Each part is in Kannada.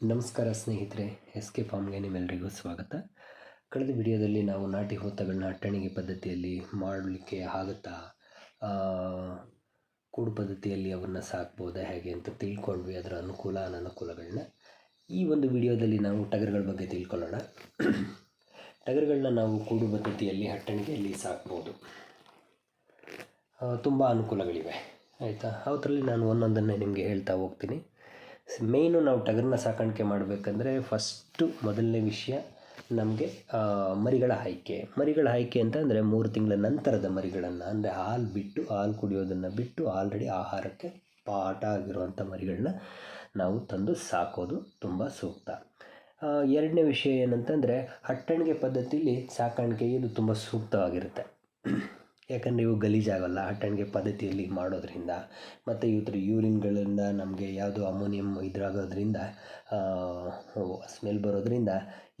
ನಮಸ್ಕಾರ ಸ್ನೇಹಿತರೆ ಎಸ್ ಕೆ ಫಾರ್ಮ್ಗೆ ನಿಮ್ಮೆಲ್ಲರಿಗೂ ಸ್ವಾಗತ. ಕಳೆದ ವಿಡಿಯೋದಲ್ಲಿ ನಾವು ನಾಟಿ ಹೋತಗಳನ್ನ ಅಟ್ಟಣಿಗೆ ಪದ್ಧತಿಯಲ್ಲಿ ಮಾಡಲಿಕ್ಕೆ ಆಗುತ್ತಾ? ಕೂಡು ಪದ್ಧತಿಯಲ್ಲಿ ಅವನ್ನ ಸಾಕ್ಬೋದಾ ಹೇಗೆ ಅಂತ ತಿಳ್ಕೊಂಡ್ವಿ, ಅದರ ಅನುಕೂಲ ಅನನುಕೂಲಗಳನ್ನ ಈ ಒಂದು ವಿಡಿಯೋದಲ್ಲಿ ನಾವು ಟಗರುಗಳ ಬಗ್ಗೆ ತಿಳ್ಕೊಳ್ಳೋಣ. ಟಗರುಗಳನ್ನ ನಾವು ಕೂಡು ಪದ್ಧತಿಯಲ್ಲಿ, ಅಟ್ಟಣಿಗೆಯಲ್ಲಿ ಸಾಕ್ಬೋದು. ತುಂಬ ಅನುಕೂಲಗಳಿವೆ. ಆಯಿತಾ? ಅವತ್ತರಲ್ಲಿ ನಾನು ಒಂದೊಂದನ್ನೇ ನಿಮಗೆ ಹೇಳ್ತಾ ಹೋಗ್ತೀನಿ. ಮೇಯ್ನು ನಾವು ಟಗರನ್ನ ಸಾಕಾಣಿಕೆ ಮಾಡಬೇಕಂದ್ರೆ ಫಸ್ಟು ಮೊದಲನೇ ವಿಷಯ ನಮಗೆ ಮರಿಗಳ ಆಯ್ಕೆ. ಮರಿಗಳ ಆಯ್ಕೆ ಅಂತ ಅಂದರೆ ಮೂರು ತಿಂಗಳ ನಂತರದ ಮರಿಗಳನ್ನು, ಅಂದರೆ ಹಾಲು ಬಿಟ್ಟು, ಹಾಲು ಕುಡಿಯೋದನ್ನು ಬಿಟ್ಟು ಆಲ್ರೆಡಿ ಆಹಾರಕ್ಕೆ ಪಾಠ ಆಗಿರುವಂಥ ಮರಿಗಳನ್ನ ನಾವು ತಂದು ಸಾಕೋದು ತುಂಬ ಸೂಕ್ತ. ಎರಡನೇ ವಿಷಯ ಏನಂತಂದರೆ ಹಟ್ಟಣಿಗೆ ಪದ್ಧತಿಯಲ್ಲಿ ಸಾಕಾಣಿಕೆ ಇದು ತುಂಬ ಸೂಕ್ತವಾಗಿರುತ್ತೆ. ಯಾಕಂದರೆ ಇವು ಗಲೀಜಾಗಲ್ಲ ಅಟ್ಟಣಿಗೆ ಪದ್ಧತಿಯಲ್ಲಿ ಮಾಡೋದರಿಂದ ಮತ್ತು ಇವ್ರ ಯೂರಿನ್ಗಳಿಂದ ನಮಗೆ ಯಾವುದು ಅಮೋನಿಯಂ ಇದ್ರಾಗೋದ್ರಿಂದ ಸ್ಮೆಲ್ ಬರೋದರಿಂದ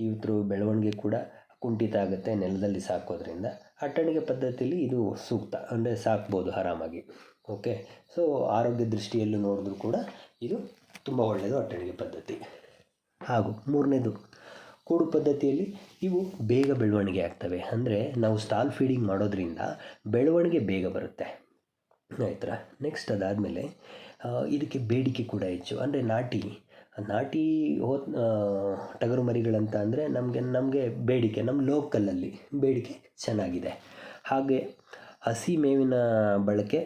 ಇವ್ರ ಬೆಳವಣಿಗೆ ಕೂಡ ಕುಂಠಿತ ಆಗುತ್ತೆ ನೆಲದಲ್ಲಿ ಸಾಕೋದ್ರಿಂದ. ಅಟ್ಟಣಿಗೆ ಪದ್ಧತಿಯಲ್ಲಿ ಇದು ಸೂಕ್ತ, ಅಂದರೆ ಸಾಕ್ಬೋದು ಆರಾಮಾಗಿ ಓಕೆ ಸೊ ಆರೋಗ್ಯ ದೃಷ್ಟಿಯಲ್ಲೂ ನೋಡಿದ್ರೂ ಕೂಡ ಇದು ತುಂಬ ಒಳ್ಳೆಯದು ಅಟ್ಟಣಿಗೆ ಪದ್ಧತಿ. ಹಾಗೂ ಮೂರನೇದು ಕೂಡು ಪದ್ಧತಿಯಲ್ಲಿ ಇವು ಬೇಗ ಬೆಳವಣಿಗೆ ಆಗ್ತವೆ. ಅಂದರೆ ನಾವು ಸ್ಟಾಲ್ ಫೀಡಿಂಗ್ ಮಾಡೋದ್ರಿಂದ ಬೆಳವಣಿಗೆ ಬೇಗ ಬರುತ್ತೆ. ಆಯ್ತಾ ನೆಕ್ಸ್ಟ್ ಅದಾದಮೇಲೆ ಇದಕ್ಕೆ ಬೇಡಿಕೆ ಕೂಡ ಹೆಚ್ಚು. ಅಂದರೆ ನಾಟಿ ನಾಟಿ ಹೋ ಟಗರು ಮರಿಗಳಂತ ಅಂದರೆ ನಮಗೆ ನಮಗೆ ಬೇಡಿಕೆ ನಮ್ಮ ಲೋಕಲಲ್ಲಿ ಬೇಡಿಕೆ ಚೆನ್ನಾಗಿದೆ. ಹಾಗೆ ಹಸಿ ಮೇವಿನ ಬಳಕೆ,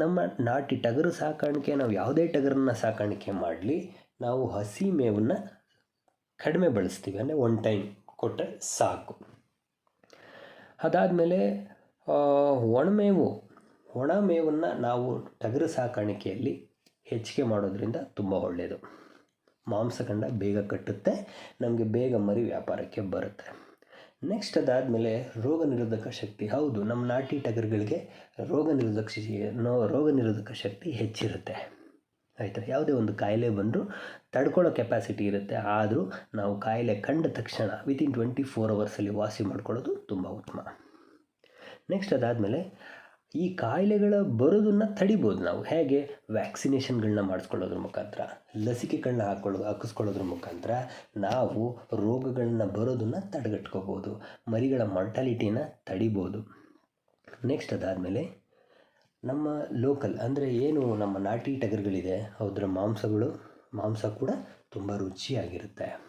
ನಮ್ಮ ನಾಟಿ ಟಗರು ಸಾಕಾಣಿಕೆ, ನಾವು ಯಾವುದೇ ಟಗರನ್ನು ಸಾಕಾಣಿಕೆ ಮಾಡಲಿ, ನಾವು ಹಸಿ ಮೇವನ್ನು ಕಡಿಮೆ ಬಳಸ್ತೀವಿ, ಅಂದರೆ ಒನ್ ಟೈಮ್ ಕೊಟ್ಟರೆ ಸಾಕು. ಅದಾದಮೇಲೆ ಒಣಮೇವು ಒಣ ಮೇವನ್ನು ನಾವು ಟಗರು ಸಾಕಾಣಿಕೆಯಲ್ಲಿ ಹೆಚ್ಚಿಗೆ ಮಾಡೋದರಿಂದ ತುಂಬ ಒಳ್ಳೆಯದು ಮಾಂಸಖಂಡ ಬೇಗ ಕಟ್ಟುತ್ತೆ, ನಮಗೆ ಬೇಗ ಮರಿ ವ್ಯಾಪಾರಕ್ಕೆ ಬರುತ್ತೆ. ನೆಕ್ಸ್ಟ್ ಅದಾದಮೇಲೆ ರೋಗ ನಿರೋಧಕ ಶಕ್ತಿ, ಹೌದು, ನಮ್ಮ ನಾಟಿ ಟಗರುಗಳಿಗೆ ರೋಗ ನಿರೋಧಕ ಶಕ್ತಿ ರೋಗ ನಿರೋಧಕ ಶಕ್ತಿ ಹೆಚ್ಚಿರುತ್ತೆ. ಆಯಿತಾ? ಯಾವುದೇ ಒಂದು ಕಾಯಿಲೆ ಬಂದರೂ ತಡ್ಕೊಳ್ಳೋ ಕೆಪಾಸಿಟಿ ಇರುತ್ತೆ. ಆದರೂ ನಾವು ಕಾಯಿಲೆ ಕಂಡ ತಕ್ಷಣ ವಿತಿನ್ ಟ್ವೆಂಟಿ ಫೋರ್ ಅವರ್ಸಲ್ಲಿ ವಾಸಿ ಮಾಡ್ಕೊಳ್ಳೋದು ತುಂಬ ಉತ್ತಮ. ನೆಕ್ಸ್ಟ್ ಅದಾದಮೇಲೆ ಈ ಕಾಯಿಲೆಗಳ ಬರೋದನ್ನು ತಡಿಬೋದು ನಾವು. ಹೇಗೆ? ವ್ಯಾಕ್ಸಿನೇಷನ್ಗಳನ್ನ ಮಾಡಿಸ್ಕೊಳ್ಳೋದ್ರ ಮುಖಾಂತರ ಲಸಿಕೆಗಳನ್ನ ಹಾಕೊಳ್ಳೋ, ಹಾಕಿಸ್ಕೊಳ್ಳೋದ್ರ ಮುಖಾಂತರ ನಾವು ರೋಗಗಳನ್ನ ಬರೋದನ್ನು ತಡೆಗಟ್ಕೋಬೋದು. ಮರಿಗಳ ಮಾರ್ಟಾಲಿಟಿನ ತಡಿಬೋದು. ನೆಕ್ಸ್ಟ್ ಅದಾದಮೇಲೆ ನಮ್ಮ ಲೋಕಲ್ ಅಂದರೆ ಏನು ನಮ್ಮ ನಾಟಿ ಟಗರ್ಗಳಿದೆ, ಅದರ ಮಾಂಸಗಳು, ಮಾಂಸ ಕೂಡ ತುಂಬ ರುಚಿಯಾಗಿರುತ್ತೆ.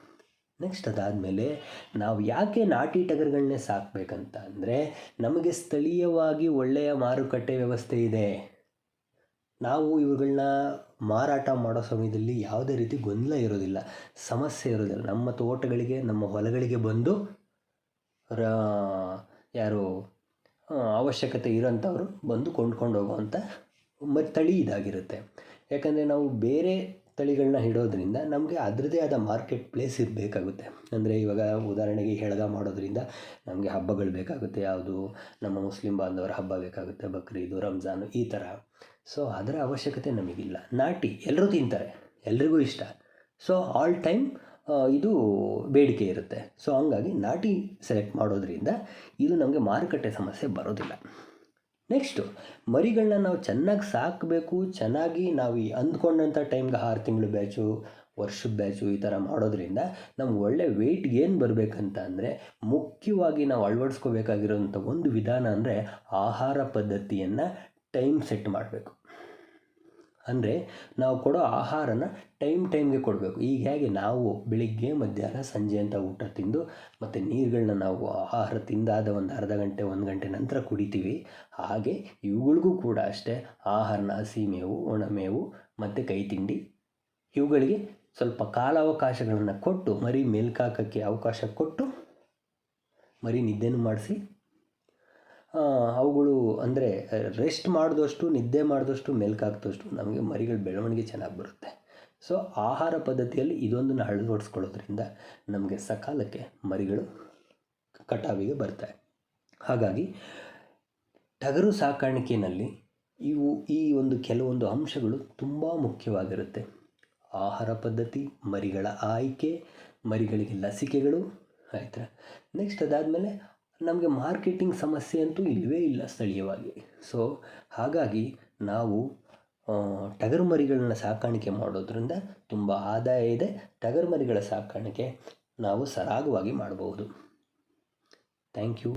ನೆಕ್ಸ್ಟ್ ಅದಾದಮೇಲೆ ನಾವು ಯಾಕೆ ನಾಟಿ ಟಗರುಗಳನ್ನೇ ಸಾಕಬೇಕಂತ ಅಂದರೆ ನಮಗೆ ಸ್ಥಳೀಯವಾಗಿ ಒಳ್ಳೆಯ ಮಾರುಕಟ್ಟೆ ವ್ಯವಸ್ಥೆ ಇದೆ. ನಾವು ಇವುಗಳನ್ನ ಮಾರಾಟ ಮಾಡೋ ಸಮಯದಲ್ಲಿ ಯಾವುದೇ ರೀತಿ ಗೊಂದಲ ಇರೋದಿಲ್ಲ, ಸಮಸ್ಯೆ ಇರೋದಿಲ್ಲ. ನಮ್ಮ ತೋಟಗಳಿಗೆ, ನಮ್ಮ ಹೊಲಗಳಿಗೆ ಬಂದು ರ- ಯಾರು ಅವಶ್ಯಕತೆ ಇರೋಂಥವ್ರು ಬಂದು ಕೊಂಡ್ಕೊಂಡು ಹೋಗುವಂಥ ಮತ್ತು ತಳಿ ಇದಾಗಿರುತ್ತೆ. ಯಾಕಂದರೆ ನಾವು ಬೇರೆ ತಳಿಗಳನ್ನ ಇಡೋದ್ರಿಂದ ನಮಗೆ ಅದರದೇ ಆದ ಮಾರ್ಕೆಟ್ ಪ್ಲೇಸ್ ಇರಬೇಕಾಗುತ್ತೆ. ಅಂದರೆ ಇವಾಗ ಉದಾಹರಣೆಗೆ ಹೆಳಗ ಮಾಡೋದ್ರಿಂದ ನಮಗೆ ಹಬ್ಬಗಳು ಬೇಕಾಗುತ್ತೆ. ಯಾವುದು ನಮ್ಮ ಮುಸ್ಲಿಂ ಬಾಂಧವರ ಹಬ್ಬ ಬೇಕಾಗುತ್ತೆ, ಬಕ್ರೀದು, ರಂಜಾನು ಈ ಥರ ಸೊ ಅದರ ಅವಶ್ಯಕತೆ ನಮಗಿಲ್ಲ. ನಾಟಿ ಎಲ್ಲರೂ ತಿಂತಾರೆ. ಎಲ್ರಿಗೂ ಇಷ್ಟ. ಸೊ ಆಲ್ ಟೈಮ್ ಇದು ಬೇಡಿಕೆ ಇರುತ್ತೆ. ಸೊ ಹಂಗಾಗಿ ನಾಟಿ ಸೆಲೆಕ್ಟ್ ಮಾಡೋದ್ರಿಂದ ಇದು ನಮಗೆ ಮಾರುಕಟ್ಟೆ ಸಮಸ್ಯೆ ಬರೋದಿಲ್ಲ. ನೆಕ್ಸ್ಟು ಮರಿಗಳನ್ನ ನಾವು ಚೆನ್ನಾಗಿ ಸಾಕಬೇಕು, ಚೆನ್ನಾಗಿ ನಾವು ಈ ಅಂದ್ಕೊಂಡಂಥ ಟೈಮ್ಗೆ ಆರು ತಿಂಗಳು ಬ್ಯಾಚು ವರ್ಷದ ಬ್ಯಾಚು ಈ ಥರ ಮಾಡೋದ್ರಿಂದ ನಮ್ಗೆ ಒಳ್ಳೆ ವೆಯ್ಟ್ ಗೇನ್ ಬರಬೇಕಂತ ಅಂದರೆ ಮುಖ್ಯವಾಗಿ ನಾವು ಅಳವಡಿಸ್ಕೋಬೇಕಾಗಿರೋಂಥ ಒಂದು ವಿಧಾನ ಅಂದರೆ ಆಹಾರ ಪದ್ಧತಿಯನ್ನು ಟೈಮ್ ಸೆಟ್ ಮಾಡಬೇಕು. ಅಂದರೆ ನಾವು ಕೊಡೋ ಆಹಾರನ ಟೈಮ್ ಟೈಮ್ಗೆ ಕೊಡಬೇಕು. ಈಗ ಹೇಗೆ ನಾವು ಬೆಳಿಗ್ಗೆ, ಮಧ್ಯಾಹ್ನ, ಸಂಜೆ ಅಂತ ಊಟ ತಿಂದು ಮತ್ತು ನೀರುಗಳನ್ನ ನಾವು ಆಹಾರ ತಿಂದಾದ ಒಂದು ಅರ್ಧ ಗಂಟೆ, ಒಂದು ಗಂಟೆ ನಂತರ ಕುಡಿತೀವಿ. ಹಾಗೆ ಇವುಗಳಿಗೂ ಕೂಡ ಅಷ್ಟೇ ಆಹಾರನ ಹಸಿಮೇವು ಒಣಮೇವು ಮತ್ತು ಕೈ ತಿಂಡಿ ಇವುಗಳಿಗೆ ಸ್ವಲ್ಪ ಕಾಲಾವಕಾಶಗಳನ್ನು ಕೊಟ್ಟು ಮರಿ ಮೇಲ್ಕಾಕಕ್ಕೆ ಅವಕಾಶ ಕೊಟ್ಟು ಮರಿ ನಿದ್ದೆನೂ ಮಾಡಿಸಿ ಅವುಗಳು ಅಂದರೆ ರೆಸ್ಟ್ ಮಾಡಿದಷ್ಟು, ನಿದ್ದೆ ಮಾಡಿದಷ್ಟು ಮೆಲ್ಕಾಕ್ದಷ್ಟು ನಮಗೆ ಮರಿಗಳ, ಬೆಳವಣಿಗೆ ಚೆನ್ನಾಗಿ ಬರುತ್ತೆ. ಸೊ ಆಹಾರ ಪದ್ಧತಿಯಲ್ಲಿ ಇದೊಂದನ್ನು ಅಳವಡಿಸ್ಕೊಳ್ಳೋದ್ರಿಂದ ನಮಗೆ ಸಕಾಲಕ್ಕೆ ಮರಿಗಳು ಕಟಾವಿಗೆ ಬರ್ತವೆ. ಹಾಗಾಗಿ, ಟಗರು ಸಾಕಾಣಿಕೆಯಲ್ಲಿ ಇವು, ಈ ಒಂದು ಕೆಲವೊಂದು ಅಂಶಗಳು ತುಂಬ ಮುಖ್ಯವಾಗಿರುತ್ತೆ. ಆಹಾರ ಪದ್ಧತಿ, ಮರಿಗಳ ಆಯ್ಕೆ, ಮರಿಗಳಿಗೆ ಲಸಿಕೆಗಳು, ಆಯಿತಾ? ನೆಕ್ಸ್ಟ್ ಅದಾದಮೇಲೆ ನಮಗೆ ಮಾರ್ಕೆಟಿಂಗ್ ಸಮಸ್ಯೆ ಅಂತೂ ಇಲ್ಲವೇ ಇಲ್ಲ ಸ್ಥಳೀಯವಾಗಿ. ಸೊ ಹಾಗಾಗಿ ನಾವು ಟಗರು ಮರಿಗಳನ್ನ ಸಾಕಾಣಿಕೆ ಮಾಡೋದ್ರಿಂದ ತುಂಬ ಆದಾಯ ಇದೆ. ಟಗರು ಮರಿಗಳ ಸಾಕಾಣಿಕೆ ನಾವು ಸರಾಗವಾಗಿ ಮಾಡಬಹುದು. Thank you